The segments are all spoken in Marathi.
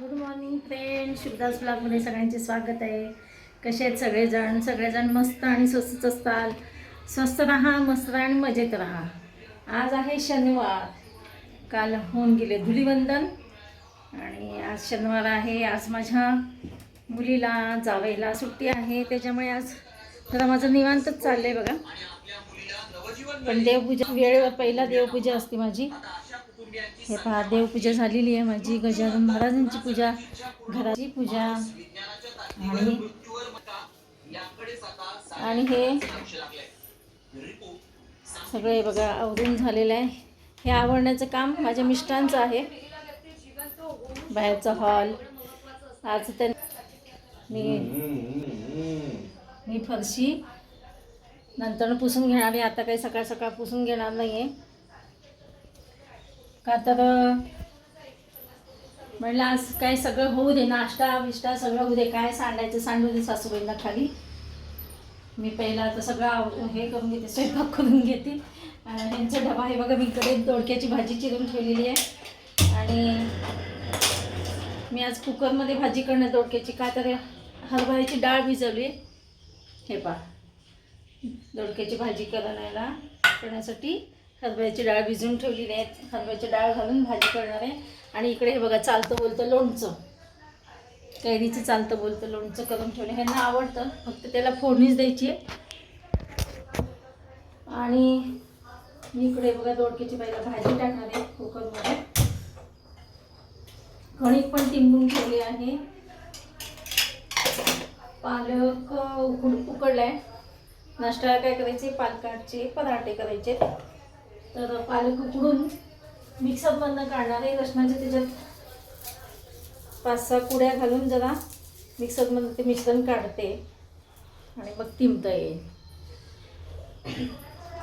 गुड मॉर्निंग फ्रेंड शिवदास ब्लॉगमध्ये सगळ्यांचे स्वागत आहे. कसे आहेत सगळेजण? सगळेजण मस्त आणि स्वस्तच असताल. स्वस्त राहा मस्त राहा आणि मजेत राहा. आज आहे शनिवार. काल होऊन गेले धुलीवंदन. आणि आज शनिवार आहे. आज माझ्या मुलीला जावेला सुट्टी आहे. त्याच्यामुळे आज जरा माझं निवांतच चाललं आहे बघा. पण देवपूजा वेळेवर पहिला देवपूजा असते माझी. हे पहा देवपूजा झालेली आहे माझी. गजानन महाराजांची पूजा घराची पूजा आणि आणि हे सगळे बघा आवरून झालेलं आहे. हे आवडण्याचं काम माझ्या मिस्टरांचं आहे. बाहेरचा हॉल. आज तर मी मी फरशी नंतर पुसून घेणार आहे. आता काही सकाळ सकाळ पुसून घेणार नाही आहे का तर म्हणलं आज काय सगळं होऊ दे नाश्ता बिष्टा सगळं होऊ दे काय सांडायचं सांडू दे सासूबाईंना खाली. मी पहिला आता सगळं आव- हे करून घेते स्वयंपाक करून घेते. आणि ह्यांचा डबा हे बघा मी इकडे दोडक्याची भाजी चिरून ठेवलेली आहे. आणि मी आज कुकरमध्ये भाजी करणार दोडक्याची. काय तर हरभऱ्याची डाळ भिजवली आहे. हे पहा. दोडक्याची भाजी करायला करण्यासाठी हरभऱ्याची डाळ भिजवून ठेवलेली आहे. हरभऱ्याची डाळ घालून भाजी करणार आहे. आणि इकडे हे बघा चालतं बोलतं लोणचं. कैरीचं चालतं बोलतं लोणचं करून ठेवलं. ह्यांना आवडतं. फक्त त्याला फोडणीच द्यायची आहे. आणि मी इकडे बघा दोडक्याची पहिला भाजी टाकणार आहे कुकरमध्ये. कणिक पण तिंबून ठेवली आहे. पालक उकड आहे नाश्त्याला काय करायचे? पालकाचे पराठे करायचे तर पालक उकडून मिक्सरमधनं काढणार आहे. लसणाच्या त्याच्यात पाच सहा कुड्या घालून जरा मिक्सरमधनं ते मिश्रण काढते आणि मग तिमता येईल.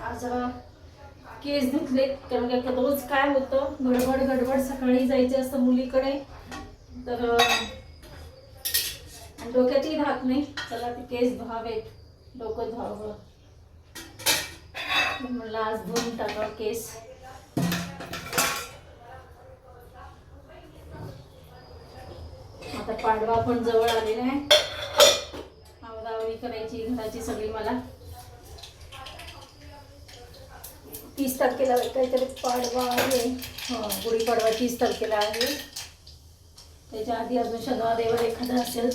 आज जरा केस धुतले कारण की रोज काय होतं? गडबड गडबड सकाळी जायचं असतं मुलीकडे. तर डोक्यातही राहत नाही. चला ते केस धुवावेत. डोकं धुवावं. मला आज धुवून टाकावं केस. आता पाडवा पण जवळ आलेला आहे. आवरावरी करायची घराची सगळी मला. तीस तारखेला काहीतरी पाडवा आहे. हो, गुढीपाडवा तीस तारखेला आहे. त्याच्या आधी अजून शनिवार एखादा असेल.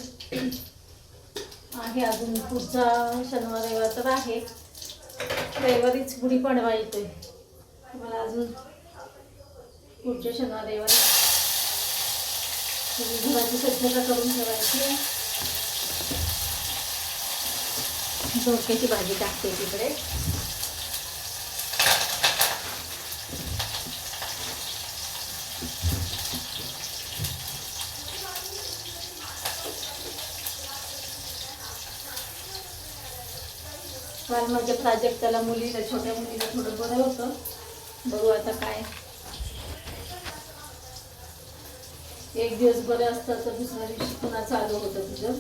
आहे अजून पुढचा शनिवार तर आहे. रविवारीच गुढीपाडवा येतोय मला अजून पुढच्या शनिवार रविवारी घराची स्वच्छता करून ठेवायची आहे. भाजी टाकते तिकडे काल माझ्या प्राजक्ताला मुलीला छोट्या मुलीला थोडं बरं होतं. बघू आता काय. एक दिवस बरं असतं तर दुसऱ्या दिवशी पुन्हा चालू होतं तुझं.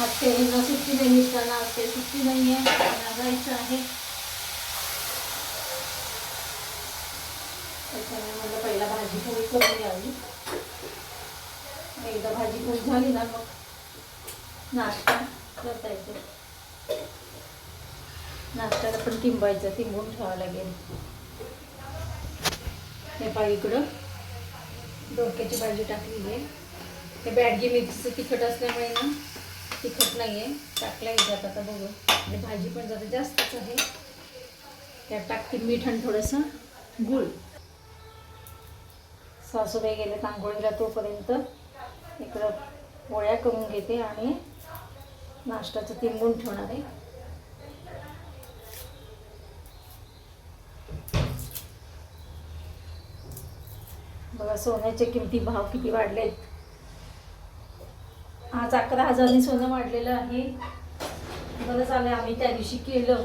आज तेवीला सुट्टी नाही मिस्टरांना आज सुट्टी नाही आहे त्यांना जायचं आहे. त्याच्यामुळे मला पहिला भाजी पोळी करून घ्यावी एकदा भाजी पोळी झाली ना मग नाश्ता करता येतो नाश्त्याला पण तिंबायचं तिंबून ठेवावं लागेल. हे पहा इकडं. डोक्याची भाजी टाकली आहे. ते बॅडगी मिक्स तिखट असल्यामुळे ना तिखट नाही आहे टाकलं येतात आता बघू. आणि भाजी पण जरा जास्तच आहे. त्यात टाकते मीठ आणि थोडंसं गुळ. सासूबाई गेले तांगोळीला तोपर्यंत. इकडं पोळ्या करून घेते आणि नाश्त्याचं तिंबून ठेवणार आहे. बघा सोन्याचे किमती भाव किती वाढले आहेत आज अकरा हजारांनी सोनं वाढलेलं आहे. बरं झालं आम्ही त्या दिवशी केलं.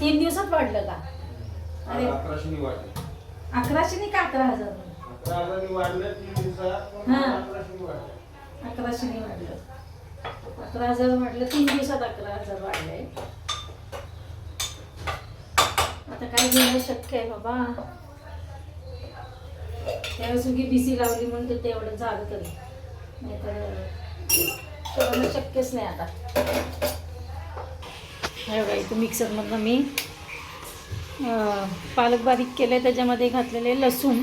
तीन दिवसात? वाढलं का? अरे. अकराशे वाढले. अकराशे नाही का अकरा हजार अकरा हजारांनी वाढले हा. अकरा हजार वाढलं तीन दिवसात अकरा हजार वाढले आता काय घेणं शक्य आहे बाबा? त्यावेळेस उगी बीसी लावली म्हणून ते तेवढं झालं तर करणं शक्यच नाही आता हे बघा इथं मिक्सरमधनं मी पालक बारीक केले त्याच्यामध्ये घातलेले लसूण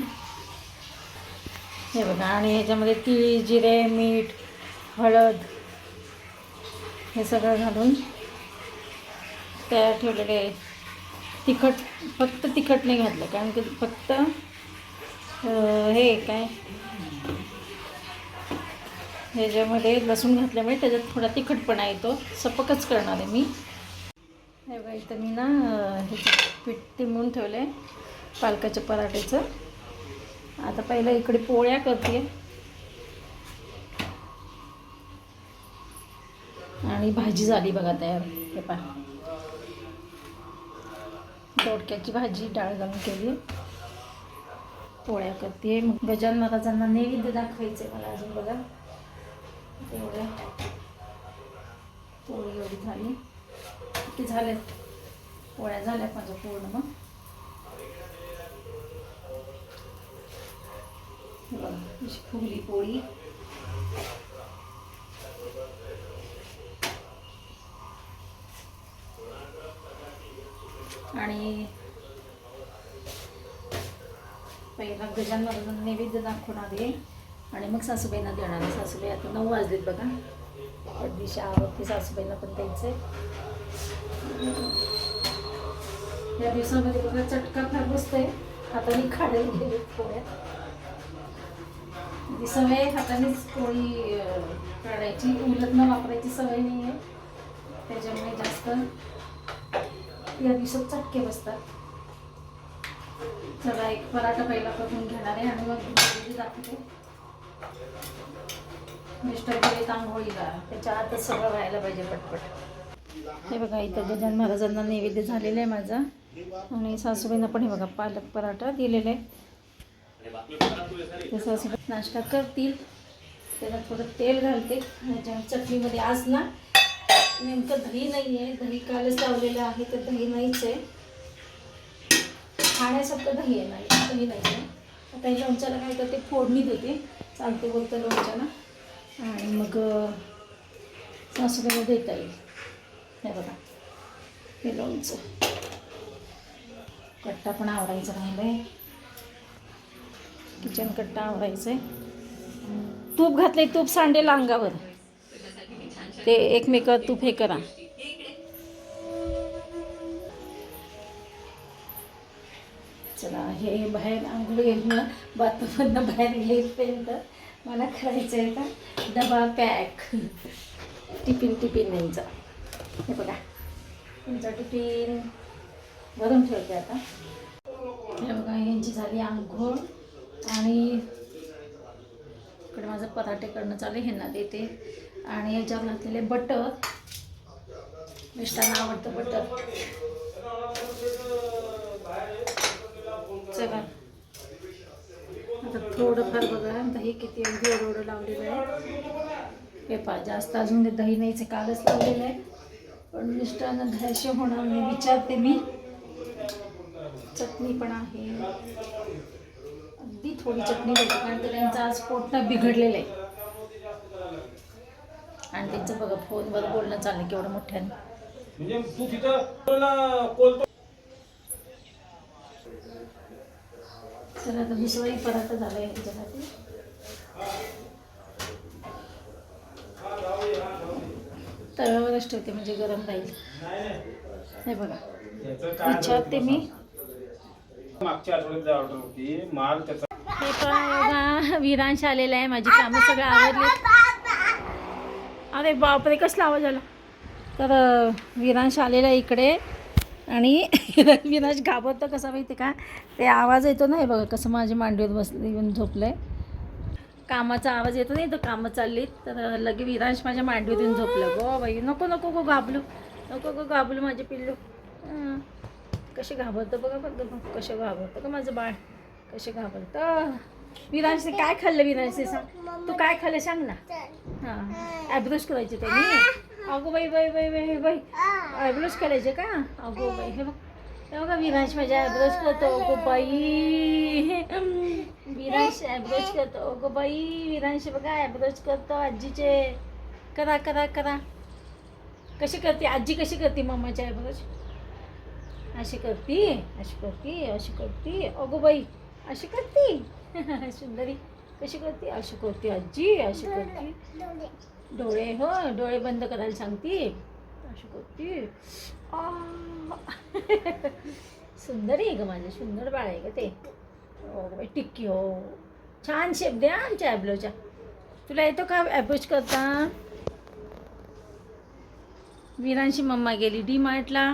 हे बघा आणि ह्याच्यामध्ये तीळ जिरे मीठ हळद हे सगळं घालून तयार ठेवलेले आहे. तिखट फक्त तिखट नाही घातलं कारण की फक्त हे काय ह्याच्यामध्ये लसूण घातल्यामुळे त्याच्यात थोडा तिखटपणा येतो. सपकच करणार आहे मी. हे बघा इथं मी ना ह्याचं पीठ तिंबून ठेवलं आहे पालकाच्या पराठ्याचं आता पहिलं इकडे पोळ्या करते. आणि भाजी झाली बघा तयार. हे पहा. दोडक्याची भाजी डाळ घालून केली. पोळ्या करते. मग गजान महाराजांना नैवेद्य दाखवायचे मला अजून बघा. तेवढ्या पोळी एवढी झाली. किती झाल्यात पोळ्या झाल्यात माझ्या पूर्ण मग. अशी फुगली पोळी. आणि पहिला गजान नैवेद्य दाखवणार आहे. आणि मग सासूबाईंना देणार आहे. सासूबाई आता नऊ वाजलेत बघा. अगदी आवडते सासूबाईंना पण द्यायचं या दिवसामध्ये बघा चटका फार बसतोय हाताने खाडे गेले सवय हातानेच पोळी काढायची. उलट न वापरायची सवय नाही आहे. त्याच्यामुळे जास्त या दिवसात चटके बसतात. चला एक पराठा पहिला करून घेणार आहे. आणि मग भाजी दाखवते. मिस्टर गेले आंघोळीला. त्याच्या आतच सगळं व्हायला पाहिजे पटपट. हे बघा इथं गजान महाराजांना नैवेद्य झालेलं आहे माझा. आणि सासूबाईंना पण हे बघा पालक पराठा दिलेला आहे ते सासूबाई नाश्ता करतील. त्याला थोडं तेल घालते. चटणीमध्ये आज ना नेमकं दही नाही आहे दही कालच लावलेलं आहे तर दही नाहीच आहे. खाण्यासारखं दही आहे नाही दही नाही आहे आता हे लोणच्याला काय तर ते फोडणी देते चालतं बोलतं लोणच्याला आणि मग अं, सासूबाईला देता येईल. हे बघा. हे लोणचं. कट्टा पण आवडायचा राहिलं आहे किचन कट्टा आवडायचं आहे तूप घातले तूप सांडेल अंगावर ते एकमेकात तूप हे करा. चला हे बाहेर आंघोळीमधनं बाथरूममधनं बाहेर येईपर्यंत मला करायचं आहे का? डबा पॅक. टिफिन टिफिन यांचा. हे बघा. तुमचा टिफिन. भरून ठेवते आता. हे बघा यांची झाली आंघोळ आणि इकडे माझं पराठे करणं चालू ह्यांना देते. आणि याच्यावर घातलेले बटर. मिष्टांना आवडतं बटर चला आता थोडंफार बघा दही किती अगदी एवढं लावलेलं आहे. हे पा जास्त अजून दही नाहीचं कालच लावलेलं आहे. पण मिस्टरांना दह्याशी होणार नाही विचारते मी. चटणी पण आहे. अगदी थोडी चटणी देते कारण तर त्यांचं आज पोटनं बिघडलेलं आहे. आणि त्यांचं बघा फोनवर बोलणं चाललं केवढं मोठ्यानं म्हणजे तू तिथं ना कोलतो तर आता दुसराही पराठा झाला आहे ह्याच्यासाठी तव्यावरच ठेवते म्हणजे गरम राहील. हे बघा. काय विचारते मी. मागच्या आठवड्यात ऑर्डर होती माल त्याचा हे पण बघा विरांश आलेला आहे माझी कामं सगळं आवडली अरे बापरे कसला आवाज आला? तर विरांश आलेला आहे इकडे. आणि विनाश घाबरतो कसा माहिती का? ते आवाज येतो नाही बघा कसं माझ्या मांडीवर बसले येऊन झोपलं. आहे कामाचा आवाज येतो नाही तर कामं चालली. तर लगे विरांश माझ्या मांडीवर येऊन झोपलं. गो बाई नको नको गो घाबलू नको गो घाबलू माझे पिल्लू. कसे घाबरतं बघा बघ कसे घाबरतं का माझं बाळ. कसे घाबरतं. विरांशने काय खाल्लं विरांशने सांग. तू काय खाल्लं सांग ना. हां. ॲब्रोज करायची त्यांनी अगो बाई बाई बाई बाई बाई. आयब्रोज करायचे का? अगो बाई हे बघ. हे बघा विरांश माझ्या आयब्रोज करतो. अगो बाई. विरांश आयब्रोज करतो. अगो बाई विरांश बघा आयब्रोज करतो आजीचे. करा करा करा. कशी करते? आजी कशी करते? मम्माच्या आयब्रोज अशी करती अशी करती अशी करती. अगो बाई अशी करती. सुंदरी कशी करते? अशी करते आजी अशी करते. डोळे हो डोळे बंद करायला सांगते. अशी करते. सुंदर आहे ग माझं सुंदर बाळ आहे ग ते. हो टिक्की हो. छान शेप द्या आमच्या ॲब्लोच्या. तुला येतो का ॲब्रोच करता? विरांशी मम्मा गेली डी मार्टला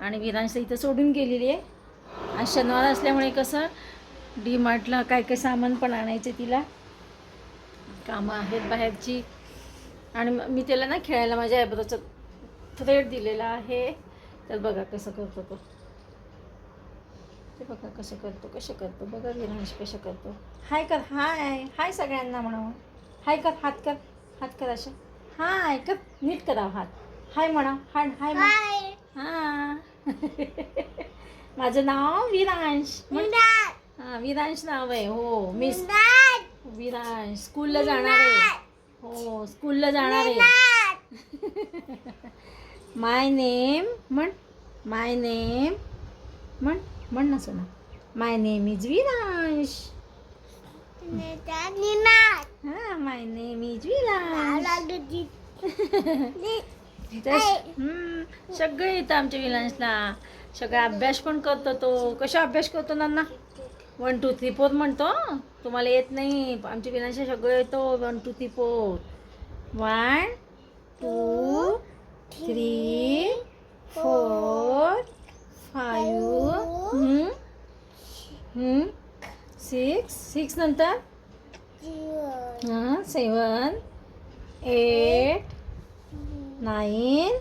आणि विरांशी इथं सोडून गेलेली आहे. आज शनिवार असल्यामुळे कसं डी मार्टला काय काय सामान पण आणायचे तिला. कामं आहेत बाहेरची. आणि म- त्याला ना खेळायला माझ्या ॲब्रोचं थ्रेड दिलेला आहे. तर बघा कसं करतो तो. ते बघा कसं करतो कसं करतो. बघा विरांश कसं करतो. हाय कर हाय हाय सगळ्यांना म्हणावं. हाय कर हात कर हात कर असं. हाय कर नीट करा हात. हाय म्हणा हाय हाय हां. माझं नाव विरांश. हां विरांश नाव आहे. हो मिस विरांश. स्कूलला जाणार आहे. हो स्कूलला जाणार आहे. माय नेम म्हण. माय नेम म्हण. म्हण ना सोना. माय नेम इज विरांश हा माय नेम इज विरांश सगळं येतं आमच्या विलांसला सगळा अभ्यास पण करतो तो. कसा अभ्यास करतो नाना? वन टू थ्री फोर म्हणतो तुम्हाला येत नाही. आमच्या विलांसला सगळं येतो. One two three four one two three four five six six नंतर? हां? सेवन एट नाईन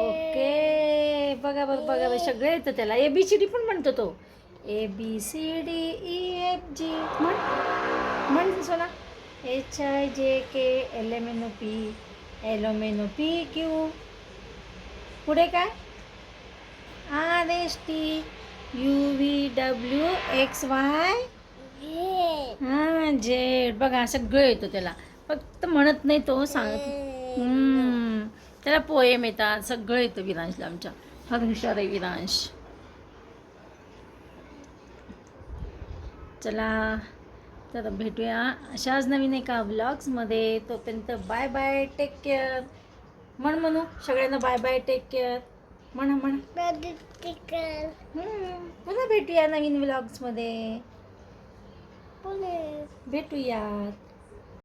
ओके बघा बरं बघा बरं सगळं येतं त्याला. ए बी सी डी पण म्हणतो तो. A B C D E F G म्हण. म्हण Sona H I J K L M N O P L M N O P Q पुढे काय? R S T U V W X Y हां जेड बघा सगळं येतो त्याला. फक्त म्हणत नाही तो सांगत त्याला पोएम येतात. सगळं येतं विरांशला आमच्या. फार हुशार आहे विरांश चला तर भेटूया अशाच नवीन एका व्लॉग्समध्ये तोपर्यंत बाय बाय टेक केअर म्हण म्हणू सगळ्यांना बाय बाय टेक केअर म्हणा म्हणा. पुन्हा भेटूया नवीन व्लॉग्समध्ये भेटूयात.